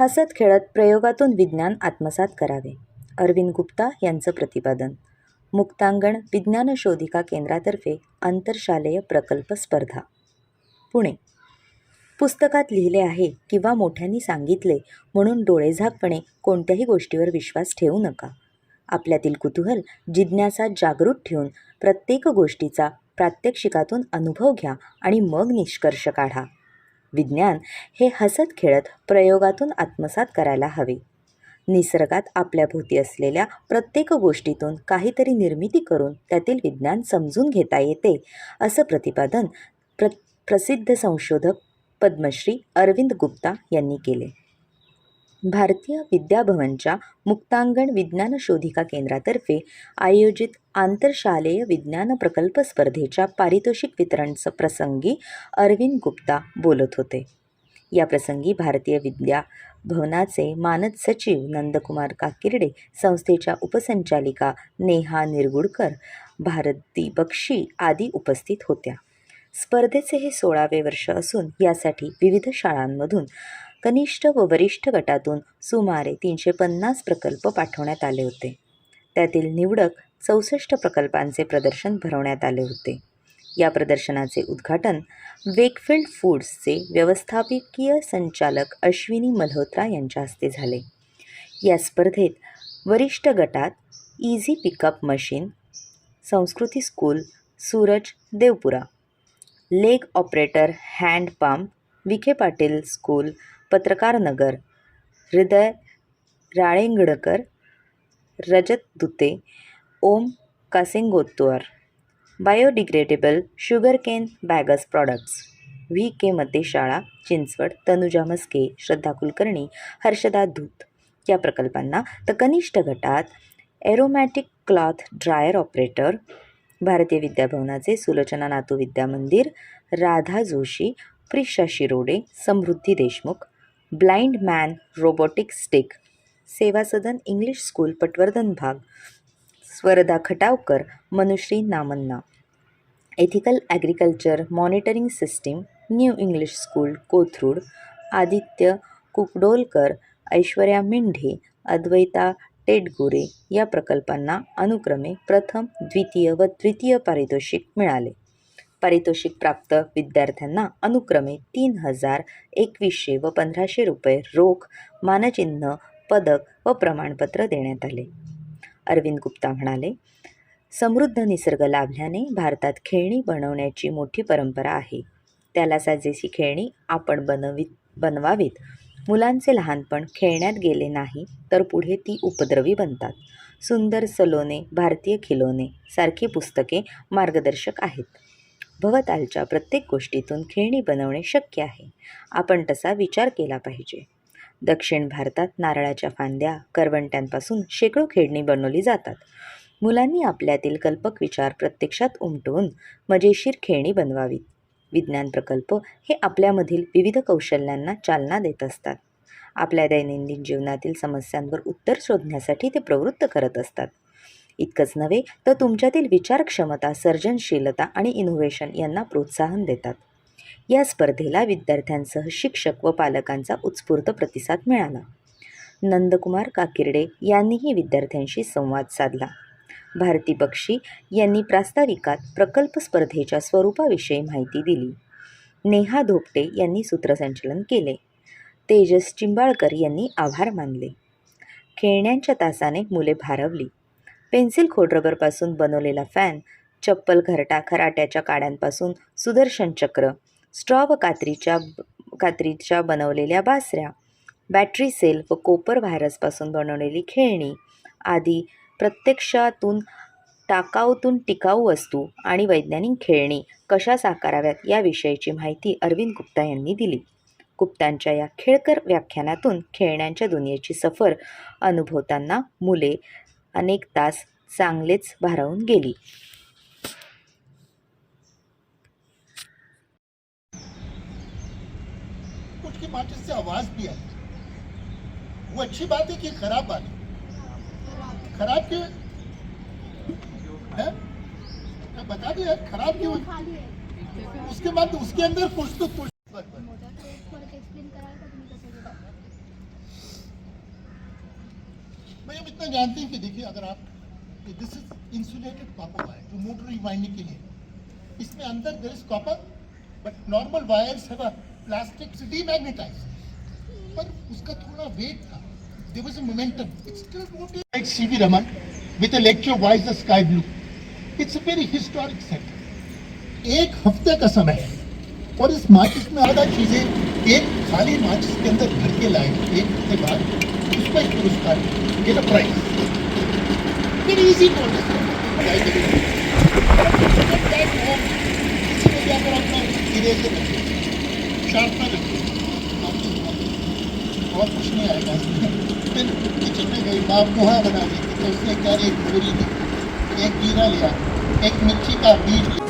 हसत खेळत प्रयोगातून विज्ञान आत्मसात करावे. अरविंद गुप्ता यांचं प्रतिपादन. मुक्तांगण विज्ञान शोधिका केंद्रातर्फे आंतरशालेय प्रकल्प स्पर्धा. पुणे. पुस्तकात लिहिले आहे किंवा मोठ्यांनी सांगितले म्हणून डोळेझाकपणे कोणत्याही गोष्टीवर विश्वास ठेवू नका. आपल्यातील कुतूहल जिज्ञासा जागृत ठेवून प्रत्येक गोष्टीचा प्रात्यक्षिकातून अनुभव घ्या आणि मग निष्कर्ष काढा. विज्ञान हे हसत खेळत प्रयोगातून आत्मसात करायला हवे. निसर्गात आपल्याभोवती असलेल्या प्रत्येक गोष्टीतून काहीतरी निर्मिती करून त्यातील विज्ञान समजून घेता येते असं प्रतिपादन प्र प्रसिद्ध संशोधक पद्मश्री अरविंद गुप्ता यांनी केले. भारतीय विद्याभवनच्या मुक्तांगण विज्ञान शोधिका केंद्रातर्फे आयोजित आंतरशालेय विज्ञान प्रकल्प स्पर्धेच्या पारितोषिक वितरण स- प्रसंगी अरविंद गुप्ता बोलत होते. या प्रसंगी भारतीय विद्या भवनाचे मानद सचिव नंदकुमार काकिर्डे संस्थेच्या उपसंचालिका नेहा निरगुडकर भारती बक्षी आदी उपस्थित होत्या. स्पर्धेचे हे सोळावे वर्ष असून यासाठी विविध शाळांमधून कनिष्ठ व वरिष्ठ गटातून सुमारे तीनशे पन्नास प्रकल्प पाठवण्यात आले होते. त्यातील निवडक चौसष्ट प्रकल्पांचे प्रदर्शन भरवण्यात आले होते. या प्रदर्शनाचे उद्घाटन वेकफिल्ड फूड्सचे व्यवस्थापकीय संचालक अश्विनी मल्होत्रा यांच्या हस्ते झाले. या स्पर्धेत वरिष्ठ गटात easy pickup machine Sanskruti school Suraj Devpura leg operator handpump Vikhe Patil school Patrakar Nagar Hriday Ralengadkar Rajat Dute Om Kasingottar. Biodegradable sugar cane bagasse products. V. K. Mate शाळा चिंचवड तनुजा मस्के श्रद्धा कुलकर्णी हर्षदा धूत. या प्रकल्पांना तर कनिष्ठ गटात एरोमॅटिक क्लॉथ ड्रायर ऑपरेटर भारतीय विद्याभवनाचे Sulochana Natu Vidya Mandir Radha Joshi Prisha Shirode Samruddhi Deshmukh blind man robotic stick Seva Sadan English school Patwardhan भाग Swarada Khatavkar Manushree Namanna. Ethical agriculture monitoring system new English school Kothrud Aditya Kukdolkar Aishwarya Mindhe Advaita Tedgure या प्रकल्पांना अनुक्रमे प्रथम द्वितीय व तृतीय पारितोषिक मिळाले. पारितोषिक प्राप्त विद्यार्थ्यांना अनुक्रमे तीन हजार एकवीसशे व पंधराशे रुपये रोख मानचिन्ह पदक व प्रमाणपत्र देण्यात आले. अरविंद गुप्ता म्हणाले समृद्ध निसर्ग लाभल्याने भारतात खेळणी बनवण्याची मोठी परंपरा आहे. त्याला साजेशी खेळणी आपण बनवित बनवावीत. मुलांचे लहानपण खेळण्यात गेले नाही तर पुढे ती उपद्रवी बनतात. सुंदर सलोने भारतीय खिलोने सारखी पुस्तके मार्गदर्शक आहेत. भवतालच्या प्रत्येक गोष्टीतून खेळणी बनवणे शक्य आहे. आपण तसा विचार केला पाहिजे. दक्षिण भारतात नारळाच्या फांद्या करवंट्यांपासून शेकडो खेळणी बनवली जातात. मुलांनी आपल्यातील कल्पक विचार प्रत्यक्षात उमटवून मजेशीर खेळणी बनवावीत. विज्ञान प्रकल्प हे आपल्यामधील विविध कौशल्यांना चालना देत असतात. आपल्या दैनंदिन जीवनातील समस्यांवर उत्तर शोधण्यासाठी ते प्रवृत्त करत असतात. इतकंच नव्हे तर तुमच्यातील विचारक्षमता सर्जनशीलता आणि इनोव्हेशन यांना प्रोत्साहन देतात. या स्पर्धेला विद्यार्थ्यांसह शिक्षक व पालकांचा उत्स्फूर्त प्रतिसाद मिळाला. नंदकुमार काकिर्डे यांनीही विद्यार्थ्यांशी संवाद साधला. भारती बक्षी यांनी प्रास्ताविकात प्रकल्प स्पर्धेच्या स्वरूपाविषयी माहिती दिली. नेहा धोपटे यांनी सूत्रसंचलन केले. तेजस चिंबाळकर यांनी आभार मानले. खेळण्यांच्या तासाने मुले भारवली. पेन्सिल खोडरबरपासून बनवलेला फॅन चप्पल घरटा खराट्याच्या काड्यांपासून सुदर्शन चक्र स्ट्रॉ व कात्रीच्या कात्रीच्या बनवलेल्या बासऱ्या बॅटरी सेल व कोपर व्हायरसपासून बनवलेली खेळणी आदी प्रत्यक्षातून टाकाऊतून टिकाऊ वस्तू आणि वैज्ञानिक खेळणी कशा साकाराव्यात याविषयीची माहिती अरविंद गुप्ता यांनी दिली. गुप्तांच्या या खेळकर व्याख्यानातून खेळण्यांच्या दुनियेची सफर अनुभवताना मुले अनेक तास चांगलेच भारावून गेली. कुछ की माचिस से आवाज भी आई वो अच्छी बात है कि खराब बात है खराब क्यों है? मैं बता दिया खराब क्यों है उसके बाद उसके अंदर कुछ तो कुछ इतना जानते हैं कि देखिए, अगर आप this is insulated copper wire जो मोटर रिवाइंडिंग के लिए। इसमें अंदर there is copper but normal wires a plastic demagnetise पर उसका थोड़ा वेट था। There was momentum it's still what like CV Raman with a lecture wise the sky blue it's a very historic set एक हफ़्ते का समय है। और इस माचिस में आधा चीज़ें एक खाली माचिस के अंदर भर के लाए एक हफ़्ते बाद despite to this card, get a price. Very easy to अपना इरेजर रखें शार्पनर बहुत कुछ नहीं आएगा फिर किचन में गई बाप पोहा बना दी थी तो उसने क्या एक बोरी एक जीरा लिया एक मिर्ची का बीज लिया